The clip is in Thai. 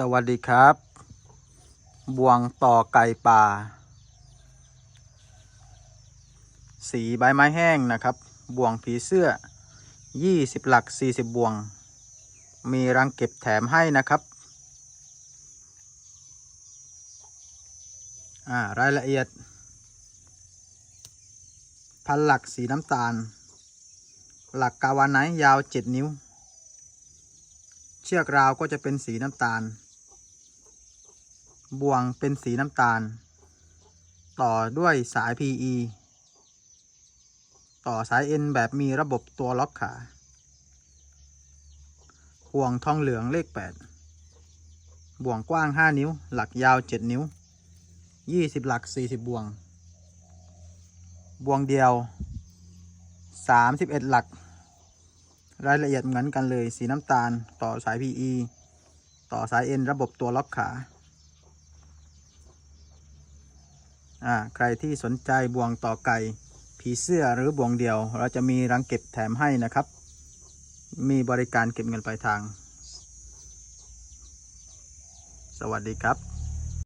สวัสดีครับบวงต่อไก่ป่า สีใบไม้แห้งนะครับบวงผีเสื้อ 20 หลัก 40บวง มีรังเก็บแถมให้นะครับ อ่า รายละเอียด พันหลักสีน้ำตาล หลักกาวาไนยาว 7 นิ้วเชือกราวก็จะเป็นสีน้ำตาล บ่วงเป็นสีน้ำตาล ต่อด้วยสาย PE ต่อสาย N แบบมีระบบตัวล็อกขา ห่วงทองเหลืองเลข 8 บ่วงกว้าง 5 นิ้ว หลักยาว 7 นิ้ว 20 หลัก 40 บ่วง บ่วงเดียว 31 หลัก รายละเอียดเหมือนกันเลย สีน้ำตาล ต่อสาย PE ต่อสาย N ระบบตัวล็อกขา อ่าใครที่สนใจบ่วงต่อไก่ผีเสื้อหรือบ่วงเดียว เราจะมีรังเก็บแถมให้นะครับ มีบริการเก็บเงินปลายทาง สวัสดีครับ